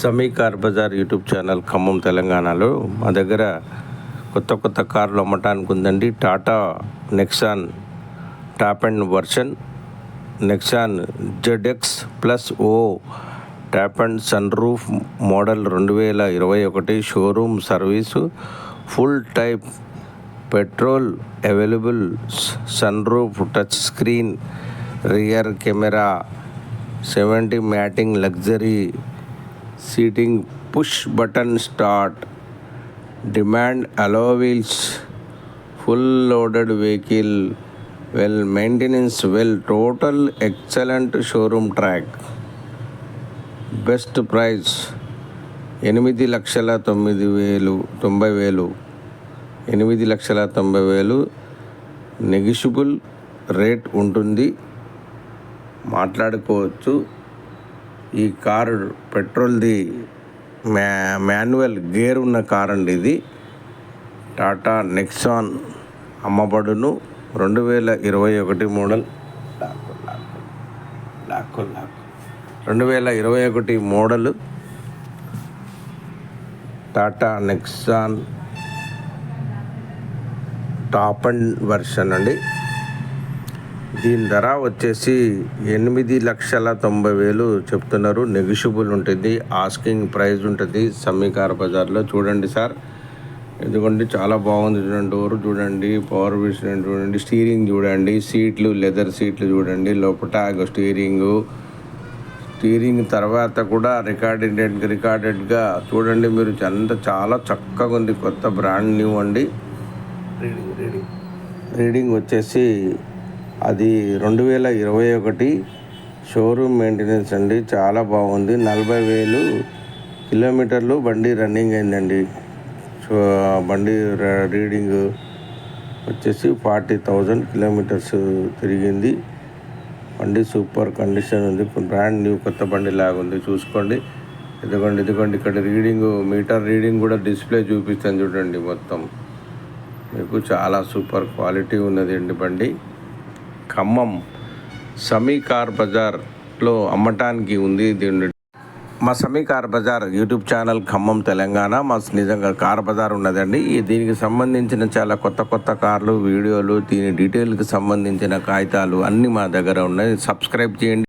Sami car bazaar YouTube channel Khammam తెలంగాణలో. మా దగ్గర కొత్త కొత్త కార్లు అమ్మటానికి ఉందండి. Tata Nexon top end version Nexon ZX plus O top end sunroof model రెండు వేల ఇరవై ఒకటి showroom service full type petrol available sunroof touch screen rear camera seventy matting luxury seating push button start. Demand alloy wheels full loaded vehicle well maintenance well total excellent showroom track. Best price ఎనిమిది లక్షల తొమ్మిది వేలు తొంభై వేలు. ఎనిమిది లక్షల తొంభై వేలు నెగిషిబుల్ రేట్ ఉంటుంది. మాట్లాడుకోవచ్చు. ఈ కారు పెట్రోల్ది మ్యా మాన్యువల్ గేర్ ఉన్న కార్ అండి ఇది. టాటా నెక్సాన్ అమ్మబడును. రెండు వేల ఇరవై ఒకటి మోడల్. రెండు వేల ఇరవై ఒకటి model. Tata Nexon top end version అండి. దీని ధర వచ్చేసి ఎనిమిది లక్షల తొంభై వేలు చెప్తున్నారు. నెగిషిబుల్ ఉంటుంది. ఆస్కింగ్ ప్రైస్ ఉంటుంది. సమీకార బజార్లో చూడండి సార్. ఎందుకంటే చాలా బాగుంది చూడండి. డోర్ చూడండి పవర్ విషన్ చూడండి స్టీరింగ్ చూడండి సీట్లు లెదర్ సీట్లు చూడండి. లోపల స్టీరింగు. స్టీరింగ్ తర్వాత కూడా రికార్డెడ్ రికార్డెడ్గా చూడండి మీరు. అంత చాలా చక్కగా ఉంది. కొత్త బ్రాండ్ న్యూ అండి. రీడింగ్ వచ్చేసి అది రెండు వేల ఇరవై ఒకటి షోరూమ్ మెయింటెనెన్స్ అండి. చాలా బాగుంది. నలభై వేలు కిలోమీటర్లు బండి రన్నింగ్ అయిందండి. సో బండి రీడింగ్ వచ్చేసి ఫార్టీ థౌజండ్ కిలోమీటర్స్ తిరిగింది. బండి సూపర్ కండిషన్ ఉంది. బ్రాండ్ న్యూ కొత్త బండి లాగా ఉంది చూసుకోండి. ఇదిగోండి ఇదిగోండి. ఇక్కడ రీడింగ్ మీటర్ రీడింగ్ కూడా డిస్ప్లే చూపిస్తాను చూడండి మొత్తం. మీకు చాలా సూపర్ క్వాలిటీ ఉన్నది అండి బండి. ఖమ్మం సమీ కార్ బజార్లో అమ్మటానికి ఉంది దీన్ని మా Sami car bazaar YouTube channel Khammam Telangana. మా నిజంగా కార్ బజార్ ఉన్నదండి. ఈ దీనికి సంబంధించిన చాలా కొత్త కొత్త కార్లు వీడియోలు దీని డీటెయిల్కి సంబంధించిన కాగితాలు అన్నీ మా దగ్గర ఉన్నాయి. సబ్స్క్రైబ్ చేయండి.